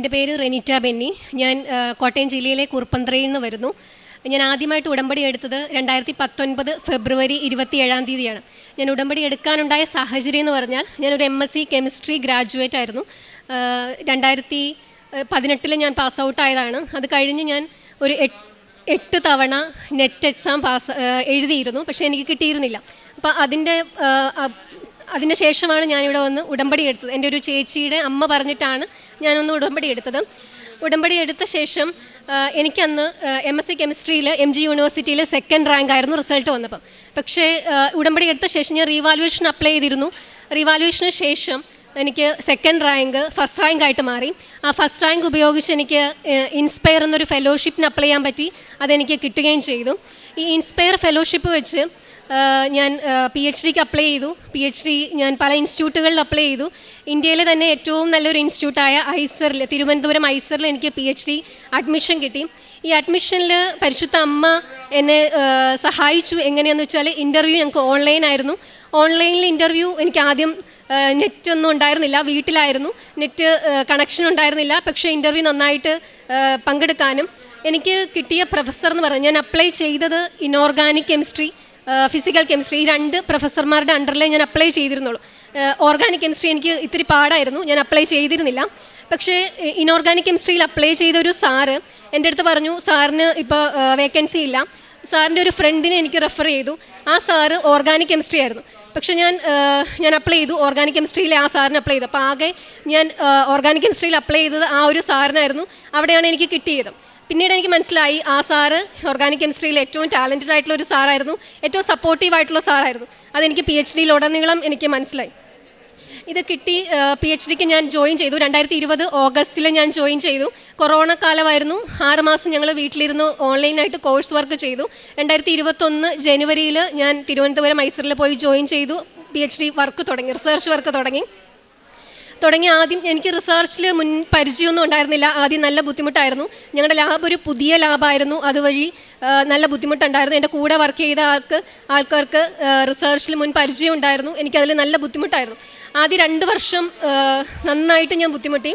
എന്റെ പേര് റെനിറ്റ ബെന്നി. ഞാൻ കോട്ടയം ജില്ലയിലെ കുറുപ്പന്ത്രയിൽ നിന്ന് വരുന്നു. ഞാൻ ആദ്യമായിട്ട് ഉടമ്പടി എടുത്തത് രണ്ടായിരത്തി പത്തൊൻപത് ഫെബ്രുവരി ഇരുപത്തി ഏഴാം തീയതിയാണ്. ഞാൻ ഉടമ്പടി എടുക്കാനുണ്ടായ സാഹചര്യം എന്ന് പറഞ്ഞാൽ ഞാനൊരു M S C chemistry graduate ആയിരുന്നു. രണ്ടായിരത്തി പതിനെട്ടിൽ ഞാൻ പാസ് ഔട്ട് ആയതാണ്. അത് കഴിഞ്ഞ് ഞാൻ ഒരു എട്ട് തവണ നെറ്റ് എക്സാം പാസ് എഴുതിയിരുന്നു. പക്ഷേ എനിക്ക് കിട്ടിയിരുന്നില്ല. അപ്പോൾ അതിന്റെ ആ, അ- അതിന് ശേഷമാണ് ഞാനിവിടെ വന്ന് ഉടമ്പടി എടുത്തത്. എന്റെ ഒരു ചേച്ചിയുടെ അമ്മ പറഞ്ഞിട്ടാണ് ഞാനൊന്ന് ഉടമ്പടി എടുത്തത്. ഉടമ്പടി എടുത്ത ശേഷം എനിക്കന്ന് എം എസ് സി കെമിസ്ട്രിയിൽ എം ജി യൂണിവേഴ്സിറ്റിയിൽ സെക്കൻഡ് റാങ്ക് ആയിരുന്നു റിസൾട്ട് വന്നപ്പം. പക്ഷേ ഉടമ്പടി എടുത്ത ശേഷം ഞാൻ റീവാലുവേഷൻ അപ്ലൈ ചെയ്തിരുന്നു. റീവാലുവേഷന് ശേഷം എനിക്ക് സെക്കൻഡ് റാങ്ക് ഫസ്റ്റ് റാങ്ക് ആയിട്ട് മാറി. ആ ഫസ്റ്റ് റാങ്ക് ഉപയോഗിച്ച് എനിക്ക് ഇൻസ്പയർ എന്നൊരു ഫെലോഷിപ്പിന് അപ്ലൈ ചെയ്യാൻ പറ്റി. അതെനിക്ക് കിട്ടുകയും ചെയ്തു. ഈ ഇൻസ്പയർ ഫെലോഷിപ്പ് വെച്ച് ഞാൻ പി എച്ച് ഡിക്ക് അപ്ലൈ ചെയ്തു. പി എച്ച് ഡി ഞാൻ പല ഇൻസ്റ്റിറ്റ്യൂട്ടുകളിൽ അപ്ലൈ ചെയ്തു. ഇന്ത്യയിലെ തന്നെ ഏറ്റവും നല്ലൊരു ഇൻസ്റ്റിറ്റ്യൂട്ടായ ഐസറിൽ തിരുവനന്തപുരം ഐസറിൽ എനിക്ക് പി എച്ച് ഡി അഡ്മിഷൻ കിട്ടി. ഈ അഡ്മിഷനിൽ പരിശുദ്ധ അമ്മ എന്നെ സഹായിച്ചു. എങ്ങനെയാണെന്ന് വെച്ചാൽ ഇന്റർവ്യൂ ഞങ്ങൾക്ക് ഓൺലൈനായിരുന്നു ഓൺലൈനിൽ ഇന്റർവ്യൂ എനിക്ക് ആദ്യം നെറ്റ് ഒന്നും ഉണ്ടായിരുന്നില്ല. വീട്ടിലായിരുന്നു. നെറ്റ് കണക്ഷൻ ഉണ്ടായിരുന്നില്ല. പക്ഷേ ഇന്റർവ്യൂ നന്നായിട്ട് പങ്കെടുക്കാനും എനിക്ക് കിട്ടിയ പ്രൊഫസർ എന്ന് പറഞ്ഞാൽ ഞാൻ അപ്ലൈ ചെയ്തത് ഇനോർഗാനിക് കെമിസ്ട്രി ഫിസിക്കൽ കെമിസ്ട്രി ഈ രണ്ട് പ്രൊഫസർമാരുടെ അണ്ടറിലേ ഞാൻ അപ്ലൈ ചെയ്തിരുന്നുള്ളൂ. ഓർഗാനിക് കെമിസ്ട്രി എനിക്ക് ഇത്തിരി പാടായിരുന്നു. ഞാൻ അപ്ലൈ ചെയ്തിരുന്നില്ല. പക്ഷേ ഇനോർഗാനിക് കെമിസ്ട്രിയിൽ അപ്ലൈ ചെയ്ത ഒരു സാറ് എന്റെ അടുത്ത് പറഞ്ഞു സാറിന് ഇപ്പോൾ വേക്കൻസി ഇല്ല. സാറിന്റെ ഒരു ഫ്രണ്ടിനെ എനിക്ക് റെഫർ ചെയ്തു. ആ സാറ് ഓർഗാനിക് കെമിസ്ട്രി ആയിരുന്നു. പക്ഷേ ഞാൻ ഞാൻ അപ്ലൈ ചെയ്തു. ഓർഗാനിക് കെമിസ്ട്രിയിൽ ആ സാറിന് അപ്ലൈ ചെയ്തു. അപ്പോൾ ആകെ ഞാൻ ഓർഗാനിക് കെമിസ്ട്രിയിൽ അപ്ലൈ ചെയ്തത് ആ ഒരു സാറിനായിരുന്നു. അവിടെയാണ് എനിക്ക് കിട്ടിയത്. പിന്നീട് എനിക്ക് മനസ്സിലായി ആ സാറ് ഓർഗാനിക് കെമിസ്ട്രിയിൽ ഏറ്റവും ടാലന്റഡ് ആയിട്ടുള്ള ഒരു സാറായിരുന്നു. ഏറ്റവും സപ്പോർട്ടീവ് ആയിട്ടുള്ള സാറായിരുന്നു. അതെനിക്ക് പി എച്ച് ഡിയിലുടനീളം എനിക്ക് മനസ്സിലായി. ഇത് കിട്ടി പി എച്ച് ഡിക്ക് ഞാൻ ജോയിൻ ചെയ്തു. രണ്ടായിരത്തി ഇരുപത് ഓഗസ്റ്റിൽ ഞാൻ ജോയിൻ ചെയ്തു. കൊറോണ കാലമായിരുന്നു. ആറുമാസം ഞങ്ങൾ വീട്ടിലിരുന്ന് ഓൺലൈനായിട്ട് കോഴ്സ് വർക്ക് ചെയ്തു. രണ്ടായിരത്തി ഇരുപത്തൊന്ന് ജനുവരിയിൽ ഞാൻ തിരുവനന്തപുരം മൈസൂരിൽ പോയി ജോയിൻ ചെയ്തു. പി എച്ച് ഡി വർക്ക് തുടങ്ങി റിസർച്ച് വർക്ക് തുടങ്ങി. തുടങ്ങി ആദ്യം എനിക്ക് റിസർച്ചിൽ മുൻ പരിചയമൊന്നും ഉണ്ടായിരുന്നില്ല. ആദ്യം നല്ല ബുദ്ധിമുട്ടായിരുന്നു. ഞങ്ങളുടെ ലാബ് ഒരു പുതിയ ലാബായിരുന്നു അതുവഴി നല്ല ബുദ്ധിമുട്ടുണ്ടായിരുന്നു. എന്റെ കൂടെ വർക്ക് ചെയ്ത ആൾക്ക് ആൾക്കാർക്ക് റിസർച്ചിൽ മുൻ പരിചയം ഉണ്ടായിരുന്നു. എനിക്കതിൽ നല്ല ബുദ്ധിമുട്ടായിരുന്നു. ആദ്യം രണ്ട് വർഷം നന്നായിട്ട് ഞാൻ ബുദ്ധിമുട്ടി.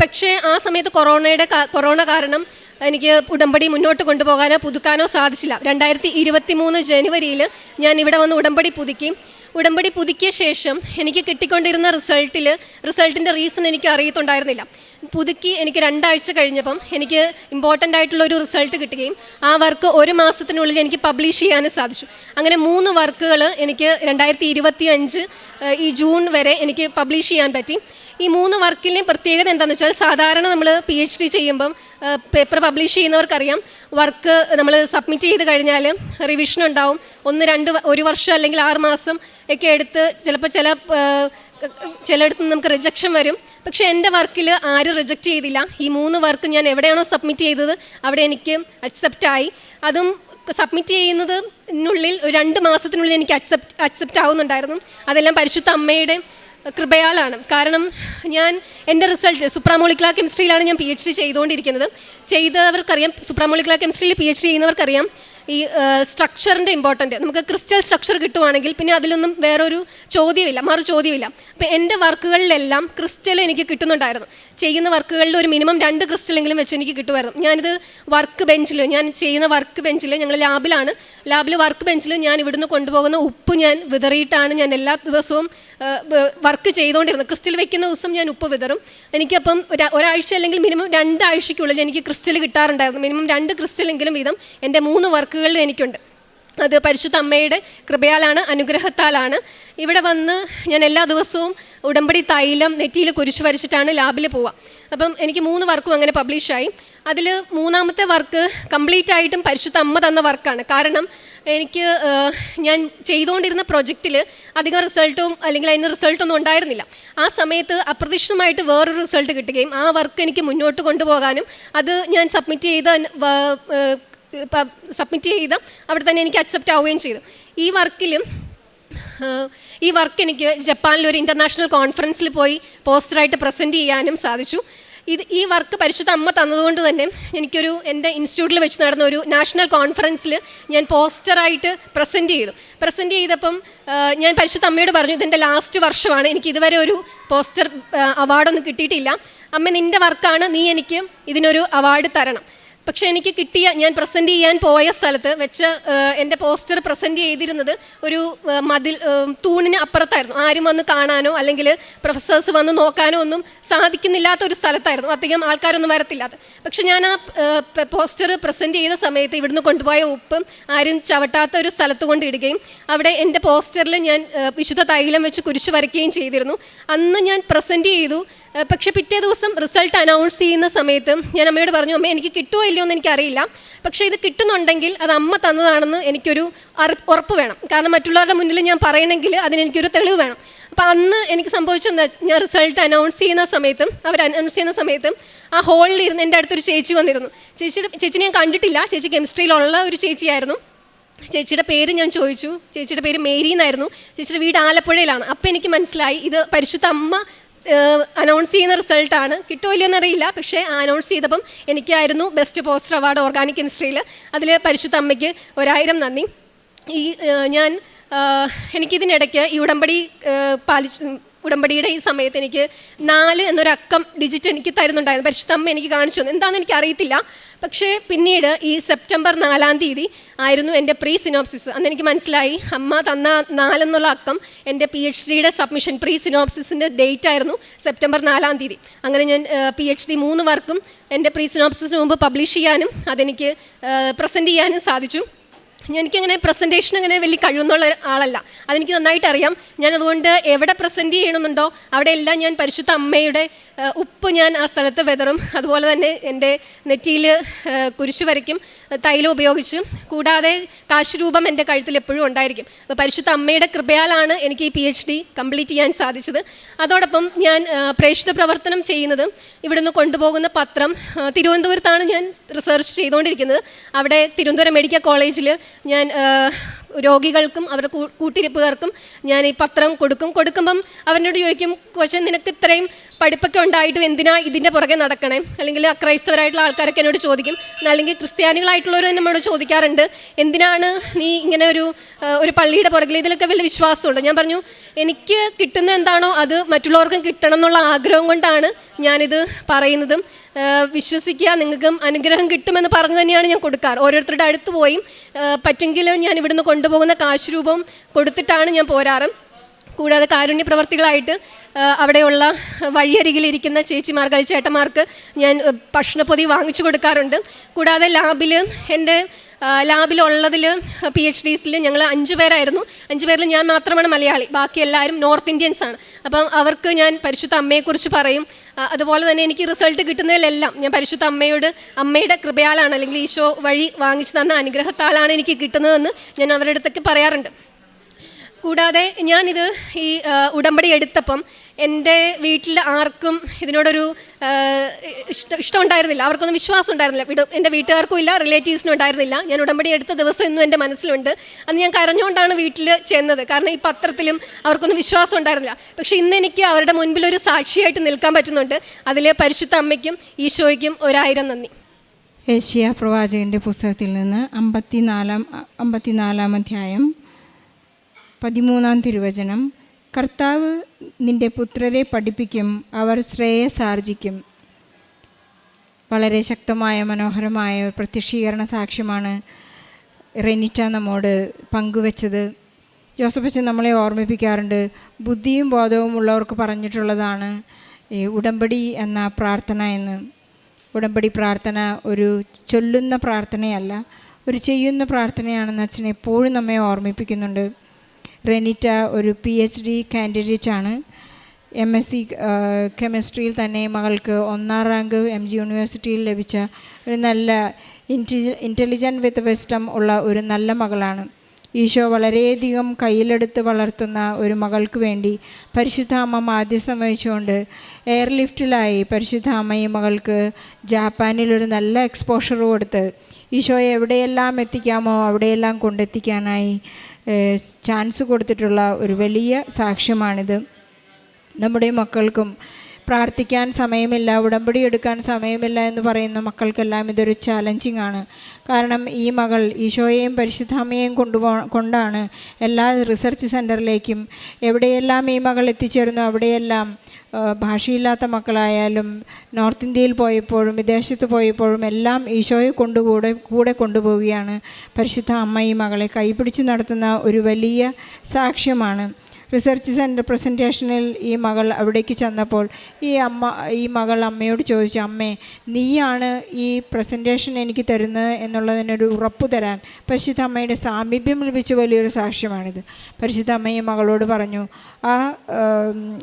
പക്ഷേ ആ സമയത്ത് കൊറോണയുടെ കൊറോണ കാരണം എനിക്ക് ഉടമ്പടി മുന്നോട്ട് കൊണ്ടുപോകാനോ പുതുക്കാനോ സാധിച്ചില്ല. രണ്ടായിരത്തി ഇരുപത്തി മൂന്ന് ജനുവരിയിൽ ഞാൻ ഇവിടെ വന്ന് ഉടമ്പടി പുതുക്കി. ഉടമ്പടി പുതുക്കിയ ശേഷം എനിക്ക് കിട്ടിക്കൊണ്ടിരുന്ന റിസൾട്ടിൽ റിസൾട്ടിന്റെ റീസൺ എനിക്ക് അറിയത്തുണ്ടായിരുന്നില്ല. പുതുക്കി എനിക്ക് രണ്ടാഴ്ച കഴിഞ്ഞപ്പം എനിക്ക് ഇമ്പോർട്ടന്റ് ആയിട്ടുള്ള ഒരു റിസൾട്ട് കിട്ടുകയും ആ വർക്ക് ഒരു മാസത്തിനുള്ളിൽ എനിക്ക് പബ്ലിഷ് ചെയ്യാനും സാധിച്ചു. അങ്ങനെ മൂന്ന് വർക്കുകൾ എനിക്ക് രണ്ടായിരത്തി ഇരുപത്തി അഞ്ച് ഈ ജൂൺ വരെ എനിക്ക് പബ്ലിഷ് ചെയ്യാൻ പറ്റി. ഈ മൂന്ന് വർക്കിന്റെയും പ്രത്യേകത എന്താണെന്ന് വെച്ചാൽ സാധാരണ നമ്മൾ പി എച്ച് ഡി ചെയ്യുമ്പം പേപ്പർ പബ്ലിഷ് ചെയ്യുന്നവർക്കറിയാം. വർക്ക് നമ്മൾ സബ്മിറ്റ് ചെയ്ത് കഴിഞ്ഞാൽ റിവിഷൻ ഉണ്ടാവും. ഒന്ന് രണ്ട് ഒരു വർഷം അല്ലെങ്കിൽ ആറ് മാസം ഒക്കെ എടുത്ത് ചിലപ്പോൾ ചില ചിലയിടത്ത് നിന്ന് നമുക്ക് റിജക്ഷൻ വരും. പക്ഷേ എന്റെ വർക്കിൽ ആരും റിജക്റ്റ് ചെയ്തില്ല. ഈ മൂന്ന് വർക്ക് ഞാൻ എവിടെയാണോ സബ്മിറ്റ് ചെയ്തത് അവിടെ എനിക്ക് അക്സെപ്റ്റ് ആയി. അതും സബ്മിറ്റ് ചെയ്യുന്നതിനുള്ളിൽ ഒരു രണ്ട് മാസത്തിനുള്ളിൽ എനിക്ക് അക്സെപ്റ്റ് അക്സെപ്റ്റ് ആവുന്നുണ്ടായിരുന്നു. അതെല്ലാം പരിശുദ്ധ അമ്മയുടെ കൃപയാലാണ്. കാരണം ഞാൻ എന്റെ റിസൾട്ട് സുപ്രാമോളിക്ലാ കെമിസ്ട്രിയിലാണ് ഞാൻ പി എച്ച് ഡി ചെയ്തുകൊണ്ടിരിക്കുന്നത്. ചെയ്തവർക്കറിയാം സുപ്രാമോളിക്ലാ കെമിസ്ട്രിയിൽ പി എച്ച് ഡി ചെയ്യുന്നവർക്കറിയാം. ഈ സ്ട്രക്ചറിന്റെ ഇമ്പോർട്ടന്റ് നമുക്ക് ക്രിസ്റ്റൽ സ്ട്രക്ചർ കിട്ടുവാണെങ്കിൽ പിന്നെ അതിലൊന്നും വേറൊരു ചോദ്യമില്ല മറു ചോദ്യമില്ല. അപ്പോൾ എന്റെ വർക്കുകളിലെല്ലാം ക്രിസ്റ്റൽ എനിക്ക് കിട്ടുന്നുണ്ടായിരുന്നു. ചെയ്യുന്ന വർക്കുകളിൽ ഒരു മിനിമം രണ്ട് ക്രിസ്റ്റലെങ്കിലും വെച്ച് എനിക്ക് കിട്ടുമായിരുന്നു. ഞാനിത് വർക്ക് ബെഞ്ചിൽ ഞാൻ ചെയ്യുന്ന വർക്ക് ബെഞ്ചിൽ ഞങ്ങൾ ലാബിലാണ് ലാബിൽ വർക്ക് ബെഞ്ചിൽ ഞാൻ ഇവിടുന്ന് കൊണ്ടുപോകുന്ന ഉപ്പ് ഞാൻ വിതറിയിട്ടാണ് ഞാൻ എല്ലാ ദിവസവും വർക്ക് ചെയ്തുകൊണ്ടിരുന്നത്. ക്രിസ്റ്റൽ വെക്കുന്ന ദിവസം ഞാൻ ഉപ്പ് വിതറും. എനിക്കപ്പം ഒരു- ഒരാഴ്ച അല്ലെങ്കിൽ മിനിമം രണ്ടാഴ്ചയ്ക്കുള്ളിൽ എനിക്ക് ക്രിസ്റ്റൽ കിട്ടാറുണ്ടായിരുന്നു. മിനിമം രണ്ട് ക്രിസ്റ്റലെങ്കിലും വീതം എന്റെ മൂന്ന് വർക്കുകളിൽ എനിക്കുണ്ട്. അത് പരിശുദ്ധ അമ്മയുടെ കൃപയാലാണ് അനുഗ്രഹത്താലാണ്. ഇവിടെ വന്ന് ഞാൻ എല്ലാ ദിവസവും ഉടമ്പടി തൈലം നെറ്റിയിൽ കുരിശ് വരച്ചിട്ടാണ് ലാബിൽ പോവുക. അപ്പം എനിക്ക് മൂന്ന് വർക്കും അങ്ങനെ പബ്ലിഷായി അതിൽ മൂന്നാമത്തെ വർക്ക് കംപ്ലീറ്റ് ആയിട്ടും പരിശുദ്ധ അമ്മ തന്ന വർക്കാണ്. കാരണം എനിക്ക് ഞാൻ ചെയ്തുകൊണ്ടിരുന്ന പ്രൊജക്റ്റിൽ അധികം റിസൾട്ടും അല്ലെങ്കിൽ അതിന് റിസൾട്ടൊന്നും ഉണ്ടായിരുന്നില്ല. ആ സമയത്ത് അപ്രതീക്ഷിതമായിട്ട് വേറൊരു റിസൾട്ട് കിട്ടുകയും ആ വർക്ക് എനിക്ക് മുന്നോട്ട് കൊണ്ടുപോകാനും അത് ഞാൻ സബ്മിറ്റ് ചെയ്ത സബ്മിറ്റ് ചെയ്ത അവിടെ തന്നെ എനിക്ക് അക്സെപ്റ്റ് ആവുകയും ചെയ്തു. ഈ വർക്കിലും ഈ വർക്ക് എനിക്ക് ജപ്പാനിൽ ഒരു ഇന്റർനാഷണൽ കോൺഫറൻസിൽ പോയി പോസ്റ്ററായിട്ട് പ്രസന്റ് ചെയ്യാനും സാധിച്ചു. ഇത് ഈ വർക്ക് പരിശുദ്ധ അമ്മ തന്നതുകൊണ്ട് തന്നെ എനിക്കൊരു എന്റെ ഇൻസ്റ്റിറ്റ്യൂട്ടിൽ വെച്ച് നടന്ന ഒരു നാഷണൽ കോൺഫറൻസിൽ ഞാൻ പോസ്റ്ററായിട്ട് പ്രസന്റ് ചെയ്തു. പ്രസന്റ് ചെയ്തപ്പം ഞാൻ പരിശുദ്ധ അമ്മയോട് പറഞ്ഞു ഇതെന്റെ ലാസ്റ്റ് വർഷമാണ്. എനിക്ക് ഇതുവരെ ഒരു പോസ്റ്റർ അവാർഡൊന്നും കിട്ടിയിട്ടില്ല. അമ്മ നിന്റെ വർക്കാണ് നീ എനിക്ക് ഇതിനൊരു അവാർഡ് തരണം. പക്ഷേ എനിക്ക് കിട്ടിയ ഞാൻ പ്രസന്റ് ചെയ്യാൻ പോയ സ്ഥലത്ത് വെച്ച് എന്റെ പോസ്റ്റർ പ്രസന്റ് ചെയ്തിരുന്നത് ഒരു മതിൽ തൂണിന് അപ്പുറത്തായിരുന്നു. ആരും വന്ന് കാണാനോ അല്ലെങ്കിൽ പ്രൊഫസേഴ്സ് വന്ന് നോക്കാനോ ഒന്നും സാധിക്കുന്നില്ലാത്ത ഒരു സ്ഥലത്തായിരുന്നു. അധികം ആൾക്കാരൊന്നും വരത്തില്ലാത്ത. പക്ഷെ ഞാൻ ആ പോസ്റ്റർ പ്രസന്റ് ചെയ്ത സമയത്ത് ഇവിടുന്ന് കൊണ്ടുപോയ ഉപ്പ് ആരും ചവിട്ടാത്ത ഒരു സ്ഥലത്ത് കൊണ്ടിടുകയും അവിടെ എന്റെ പോസ്റ്ററിൽ ഞാൻ വിശുദ്ധ തൈലം വെച്ച് കുരിശ് വരയ്ക്കുകയും ചെയ്തിരുന്നു. അന്ന് ഞാൻ പ്രസന്റ് ചെയ്തു. പക്ഷെ പിറ്റേ ദിവസം റിസൾട്ട് അനൗൺസ് ചെയ്യുന്ന സമയത്ത് ഞാൻ അമ്മയോട് പറഞ്ഞു അമ്മ എനിക്ക് കിട്ടുമോ ഇല്ലയോ എന്ന് എനിക്കറിയില്ല. പക്ഷേ ഇത് കിട്ടുന്നുണ്ടെങ്കിൽ അത് അമ്മ തന്നതാണെന്ന് എനിക്കൊരു ഉറപ്പ് വേണം. കാരണം മറ്റുള്ളവരുടെ മുന്നിൽ ഞാൻ പറയണമെങ്കിൽ അതിനെനിക്കൊരു തെളിവ് വേണം. അപ്പോൾ അന്ന് എനിക്ക് സംഭവിച്ചത് ഞാൻ റിസൾട്ട് അനൗൺസ് ചെയ്യുന്ന സമയത്തും അവർ അനൗൺസ് ചെയ്യുന്ന സമയത്തും ആ ഹോളിൽ ഇരുന്ന് എന്റെ അടുത്തൊരു ചേച്ചി വന്നിരുന്നു. ചേച്ചിയുടെ ചേച്ചി ഞാൻ കണ്ടിട്ടില്ല. ചേച്ചി കെമിസ്ട്രിയിലുള്ള ഒരു ചേച്ചിയായിരുന്നു. ചേച്ചിയുടെ പേര് ഞാൻ ചോദിച്ചു. ചേച്ചിയുടെ പേര് മേരി എന്നായിരുന്നു ചേച്ചിയുടെ വീട് ആലപ്പുഴയിലാണ്. അപ്പോൾ എനിക്ക് മനസ്സിലായി ഇത് പരിശുദ്ധ അമ്മ അനൗൺസ് ചെയ്യുന്ന റിസൾട്ടാണ് കിട്ടുമോ ഇല്ലയോ എന്നറിയില്ല. പക്ഷേ അനൗൺസ് ചെയ്തപ്പം എനിക്കായിരുന്നു ബെസ്റ്റ് പോസ്റ്റർ അവാർഡ് ഓർഗാനിക് കെമിസ്ട്രിയിൽ അതിൽ പരിശുദ്ധ അമ്മയ്ക്ക് ഒരായിരം നന്ദി. ഈ ഞാൻ എനിക്കിതിനിടയ്ക്ക് ഈ ഉടമ്പടി പാലിച്ച് ഉടമ്പടിയുടെ ഈ സമയത്ത് എനിക്ക് നാല് എന്നൊരു അക്കം ഡിജിറ്റ് എനിക്ക് തരുന്നുണ്ടായിരുന്നു. പരിശുദ്ധ അമ്മ എനിക്ക് കാണിച്ചു തന്നു. എന്താണെന്ന് എനിക്ക് അറിയത്തില്ല. പക്ഷേ പിന്നീട് ഈ സെപ്റ്റംബർ നാലാം തീയതി ആയിരുന്നു എന്റെ പ്രീ സിനോപ്സിസ് അന്ന് എനിക്ക് മനസ്സിലായി അമ്മ തന്ന നാലെന്നുള്ള അക്കം എന്റെ പി എച്ച് ഡിയുടെ സബ്മിഷൻ പ്രീ സിനോപ്സിസിന്റെ ഡേറ്റ് ആയിരുന്നു സെപ്റ്റംബർ നാലാം തീയതി. അങ്ങനെ ഞാൻ പി എച്ച് ഡി മൂന്ന് വർക്കും എന്റെ പ്രീ സിനോപ്സിസിന് മുമ്പ് പബ്ലിഷ് ചെയ്യാനും അതെനിക്ക് പ്രസന്റ് ചെയ്യാനും സാധിച്ചു. എനിക്കങ്ങനെ പ്രസന്റേഷൻ അങ്ങനെ വലിയ കഴിവുന്നുള്ള ആളല്ല. അതെനിക്ക് നന്നായിട്ട് അറിയാം. ഞാൻ അതുകൊണ്ട് എവിടെ പ്രസന്റ് ചെയ്യണമെന്നുണ്ടോ അവിടെ എല്ലാം ഞാൻ പരിശുദ്ധ അമ്മയുടെ ഉപ്പ് ഞാൻ ആ സ്ഥലത്ത് വെതറും. അതുപോലെ തന്നെ എന്റെ നെറ്റിയിൽ കുരിശ് വരയ്ക്കും തൈലം ഉപയോഗിച്ച്. കൂടാതെ കാശുരൂപം എന്റെ കഴുത്തിൽ എപ്പോഴും ഉണ്ടായിരിക്കും. അപ്പോൾ പരിശുദ്ധ അമ്മയുടെ കൃപയാലാണ് എനിക്ക് ഈ പി എച്ച് ഡി കംപ്ലീറ്റ് ചെയ്യാൻ സാധിച്ചത്. അതോടൊപ്പം ഞാൻ പ്രേക്ഷിത പ്രവർത്തനം ചെയ്യുന്നത് ഇവിടുന്ന് കൊണ്ടുപോകുന്ന പത്രം തിരുവനന്തപുരത്താണ് ഞാൻ റിസർച്ച് ചെയ്തുകൊണ്ടിരിക്കുന്നത്. അവിടെ തിരുവനന്തപുരം മെഡിക്കൽ കോളേജിൽ ഞാൻ രോഗികൾക്കും അവരുടെ കൂട്ടിരിപ്പുകാർക്കും ഞാൻ ഈ പത്രം കൊടുക്കും. കൊടുക്കുമ്പം അവരോട് ചോദിക്കും പക്ഷേ നിനക്ക് ഇത്രയും പഠിപ്പൊക്കെ ഉണ്ടായിട്ടും എന്തിനാ ഇതിന്റെ പുറകെ നടക്കണേ? അല്ലെങ്കിൽ അക്രൈസ്തവരായിട്ടുള്ള ആൾക്കാരൊക്കെ എന്നോട് ചോദിക്കും. അല്ലെങ്കിൽ ക്രിസ്ത്യാനികളായിട്ടുള്ളവർ എന്നോട് ചോദിക്കാറുണ്ട് എന്തിനാണ് നീ ഇങ്ങനെ ഒരു ഒരു പള്ളിയുടെ പുറകിൽ ഇതിലൊക്കെ വലിയ വിശ്വാസമുണ്ട്. ഞാൻ പറഞ്ഞു എനിക്ക് കിട്ടുന്ന എന്താണോ അത് മറ്റുള്ളവർക്കും കിട്ടണം എന്നുള്ള ആഗ്രഹം കൊണ്ടാണ് ഞാനിത് പറയുന്നതും. വിശ്വസിക്കുക നിങ്ങൾക്കും അനുഗ്രഹം കിട്ടുമെന്ന് പറഞ്ഞു തന്നെയാണ് ഞാൻ കൊടുക്കാറ്. ഓരോരുത്തരുടെ അടുത്ത് പോയി പറ്റെങ്കിൽ ഞാൻ ഇവിടുന്ന് കൊണ്ടുപോകുന്ന കാശ് രൂപം കൊടുത്തിട്ടാണ് ഞാൻ പോരാറ്. കൂടാതെ കാരുണ്യ പ്രവർത്തികളായിട്ട് അവിടെയുള്ള വഴിയരികിലിരിക്കുന്ന ചേച്ചിമാർക്ക് ചേട്ടന്മാർക്ക് ഞാൻ ഭക്ഷണപ്പൊതി വാങ്ങിച്ചു കൊടുക്കാറുണ്ട്. കൂടാതെ ലാബിൽ എന്റെ ലാബിലുള്ളതിൽ പി എച്ച് ഡീസിൽ ഞങ്ങൾ അഞ്ച് പേരായിരുന്നു. അഞ്ച് പേരിൽ ഞാൻ മാത്രമാണ് മലയാളി. ബാക്കി എല്ലാവരും നോർത്ത് ഇന്ത്യൻസ് ആണ്. അപ്പം അവർക്ക് ഞാൻ പരിശുദ്ധ അമ്മയെക്കുറിച്ച് പറയും. അതുപോലെ തന്നെ എനിക്ക് റിസൾട്ട് കിട്ടുന്നതിലെല്ലാം ഞാൻ പരിശുദ്ധ അമ്മയോട് അമ്മയുടെ കൃപയാലാണ് അല്ലെങ്കിൽ ഈശോ വഴി വാങ്ങിച്ചു തന്ന അനുഗ്രഹത്താലാണ് എനിക്ക് കിട്ടുന്നതെന്ന് ഞാൻ അവരുടെ അടുത്തൊക്കെ പറയാറുണ്ട്. കൂടാതെ ഞാനിത് ഈ ഉടമ്പടി എടുത്തപ്പം എന്റെ വീട്ടിൽ ആർക്കും ഇതിനോടൊരു ഇഷ്ടം ഇഷ്ടം ഉണ്ടായിരുന്നില്ല അവർക്കൊന്നും വിശ്വാസം ഉണ്ടായിരുന്നില്ല. എന്റെ വീട്ടുകാർക്കും ഇല്ല റിലേറ്റീവ്സിനും ഉണ്ടായിരുന്നില്ല. ഞാൻ ഉടമ്പടി എടുത്ത ദിവസം ഇന്നും എന്റെ മനസ്സിലുണ്ട്. അന്ന് ഞാൻ കരഞ്ഞുകൊണ്ടാണ് വീട്ടിൽ ചെന്നത്. കാരണം ഈ പത്രത്തിലും അവർക്കൊന്നും വിശ്വാസം ഉണ്ടായിരുന്നില്ല. പക്ഷേ ഇന്ന് എനിക്ക് അവരുടെ മുൻപിൽ ഒരു സാക്ഷിയായിട്ട് നിൽക്കാൻ പറ്റുന്നുണ്ട്. അതിൽ പരിശുദ്ധ അമ്മയ്ക്കും ഈശോയ്ക്കും ഒരായിരം നന്ദി. ഏഷ്യ പ്രവാചകന്റെ പുസ്തകത്തിൽ നിന്ന് അമ്പത്തിനാലാം അമ്പത്തിനാലാം അധ്യായം പതിമൂന്നാം തിരുവചനം കർത്താവ് നിന്റെ പുത്രരെ പഠിപ്പിക്കും അവർ ശ്രേയസാർജിക്കും വളരെ ശക്തമായ മനോഹരമായ ഒരു പ്രത്യക്ഷീകരണ സാക്ഷ്യമാണ് റെനിറ്റ നമ്മോട് പങ്കുവച്ചത്. ജോസഫ് അച്ഛൻ നമ്മളെ ഓർമ്മിപ്പിക്കാറുണ്ട് ബുദ്ധിയും ബോധവും ഉള്ളവർക്ക് പറഞ്ഞിട്ടുള്ളതാണ് ഈ ഉടമ്പടി എന്ന പ്രാർത്ഥന എന്ന്. ഉടമ്പടി പ്രാർത്ഥന ഒരു ചൊല്ലുന്ന പ്രാർത്ഥനയല്ല ഒരു ചെയ്യുന്ന പ്രാർത്ഥനയാണെന്ന് അച്ഛൻ എപ്പോഴും നമ്മെ ഓർമ്മിപ്പിക്കുന്നുണ്ട്. റെനിറ്റ ഒരു പി എച്ച് ഡി കാൻഡിഡേറ്റാണ് എം എസ് സി കെമിസ്ട്രിയിൽ തന്നെ മകൾക്ക് ഒന്നാം റാങ്ക് എം ജി യൂണിവേഴ്സിറ്റിയിൽ ലഭിച്ച ഒരു നല്ല ഇന്റി ഇന്റലിജന്റ് വിത്ത് വിസ്റ്റം ഉള്ള ഒരു നല്ല മകളാണ്. ഈശോ വളരെയധികം കയ്യിലെടുത്ത് വളർത്തുന്ന ഒരു മകൾക്ക് വേണ്ടി പരിശുദ്ധ അമ്മ മാധ്യസ്ഥം എയർലിഫ്റ്റിലായി പരിശുദ്ധ ഈ മകൾക്ക് ജാപ്പാനിലൊരു നല്ല എക്സ്പോഷർ കൊടുത്ത് ഈശോയെ എവിടെയെല്ലാം എത്തിക്കാമോ അവിടെയെല്ലാം കൊണ്ടെത്തിക്കാനായി ചാൻസ് കൊടുത്തിട്ടുള്ള ഒരു വലിയ സാക്ഷ്യമാണിത്. നമ്മുടെ മക്കൾക്കും പ്രാർത്ഥിക്കാൻ സമയമില്ല ഉടമ്പടി എടുക്കാൻ സമയമില്ല എന്ന് പറയുന്ന മക്കൾക്കെല്ലാം ഇതൊരു ചാലഞ്ചിങ് ആണ് കാരണം ഈ മകൾ ഈശോയെയും പരിശുദ്ധാമ്മയെയും കൊണ്ടുപോ കൊണ്ടാണ് എല്ലാ റിസർച്ച് സെന്ററിലേക്കും എവിടെയെല്ലാം ഈ മകൾ എത്തിച്ചേരുന്നു അവിടെയെല്ലാം ഭാഷയില്ലാത്ത മക്കളായാലും നോർത്ത് ഇന്ത്യയിൽ പോയപ്പോഴും വിദേശത്ത് പോയപ്പോഴും എല്ലാം ഈശോയെ കൊണ്ടുകൂടെ കൂടെ കൊണ്ടുപോവുകയാണ്. പരിശുദ്ധ അമ്മയും മകളെ കൈപിടിച്ച് നടത്തുന്ന ഒരു വലിയ സാക്ഷ്യമാണ്. റിസർച്ച് സെന്റർ പ്രസന്റേഷനിൽ ഈ മകൾ അവിടേക്ക് ചെന്നപ്പോൾ ഈ അമ്മ ഈ മകൾ അമ്മയോട് ചോദിച്ചു അമ്മേ നീയാണ് ഈ പ്രസന്റേഷൻ എനിക്ക് തരുന്നത് എന്നുള്ളതിനൊരു ഉറപ്പ് തരാൻ പരിശുദ്ധ അമ്മയുടെ സാമീപ്യം ലഭിച്ച വലിയൊരു സാക്ഷ്യമാണിത്. പരിശുദ്ധ അമ്മ ഈ മകളോട് പറഞ്ഞു ആ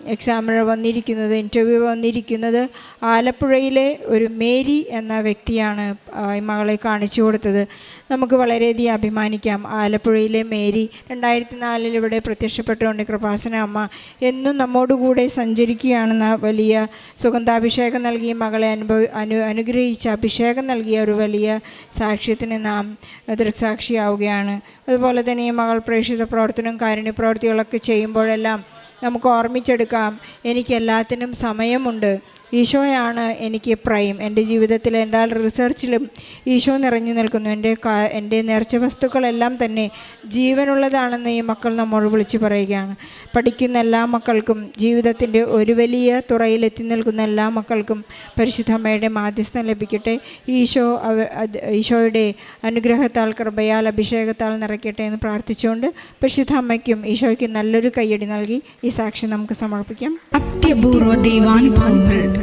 എക്സാമിനർ വന്നിരിക്കുന്നത് ഇന്റർവ്യൂ വന്നിരിക്കുന്നത് ആലപ്പുഴയിലെ ഒരു മേരി എന്ന വ്യക്തിയാണ് ഈ മകളെ കാണിച്ചു കൊടുത്തത്. നമുക്ക് വളരെയധികം അഭിമാനിക്കാം. ആലപ്പുഴയിലെ മേരി രണ്ടായിരത്തി നാലിൽ ഇവിടെ പ്രത്യക്ഷപ്പെട്ടുകൊണ്ട് കൃപാസന അമ്മ എന്നും നമ്മോടുകൂടെ സഞ്ചരിക്കുകയാണെന്ന വലിയ സുഗന്ധാഭിഷേകം നൽകിയ മകളെ അനുഭവ അനു അനുഗ്രഹിച്ച അഭിഷേകം നൽകിയ ഒരു വലിയ സാക്ഷ്യത്തിന് നാം ദൃക്സാക്ഷിയാവുകയാണ്. അതുപോലെ തന്നെ ഈ മകൾ പ്രേക്ഷിത പ്രവർത്തനവും കാരുണ്യ പ്രവർത്തികളൊക്കെ ചെയ്യുമ്പോഴെല്ലാം നമുക്ക് ഓർമ്മിച്ചെടുക്കാം എനിക്കെല്ലാത്തിനും സമയമുണ്ട്. ഈശോയാണ് എനിക്ക് പ്രൈം. എന്റെ ജീവിതത്തിൽ എല്ലാ റിസർച്ചിലും ഈശോ നിറഞ്ഞു നിൽക്കുന്നു. എന്റെ എന്റെ നേർച്ച വസ്തുക്കളെല്ലാം തന്നെ ജീവനുള്ളതാണെന്ന് ഈ മക്കൾ നമ്മോട് വിളിച്ചു പറയുകയാണ്. പഠിക്കുന്ന എല്ലാ മക്കൾക്കും ജീവിതത്തിന്റെ ഒരു വലിയ തുറയിലെത്തി നിൽക്കുന്ന എല്ലാ മക്കൾക്കും പരിശുദ്ധമ്മയുടെ മാധ്യസ്ഥം ലഭിക്കട്ടെ. ഈശോ അവ ഈശോയുടെ അനുഗ്രഹത്താൽ കൃപയാൽ അഭിഷേകത്താൽ നിറയ്ക്കട്ടെ എന്ന് പ്രാർത്ഥിച്ചുകൊണ്ട് പരിശുദ്ധമ്മയ്ക്കും ഈശോയ്ക്കും നല്ലൊരു കയ്യടി നൽകി ഈ സാക്ഷി നമുക്ക് സമർപ്പിക്കാം. അത്യപൂർവ ദൈവാനുഭവങ്ങൾ.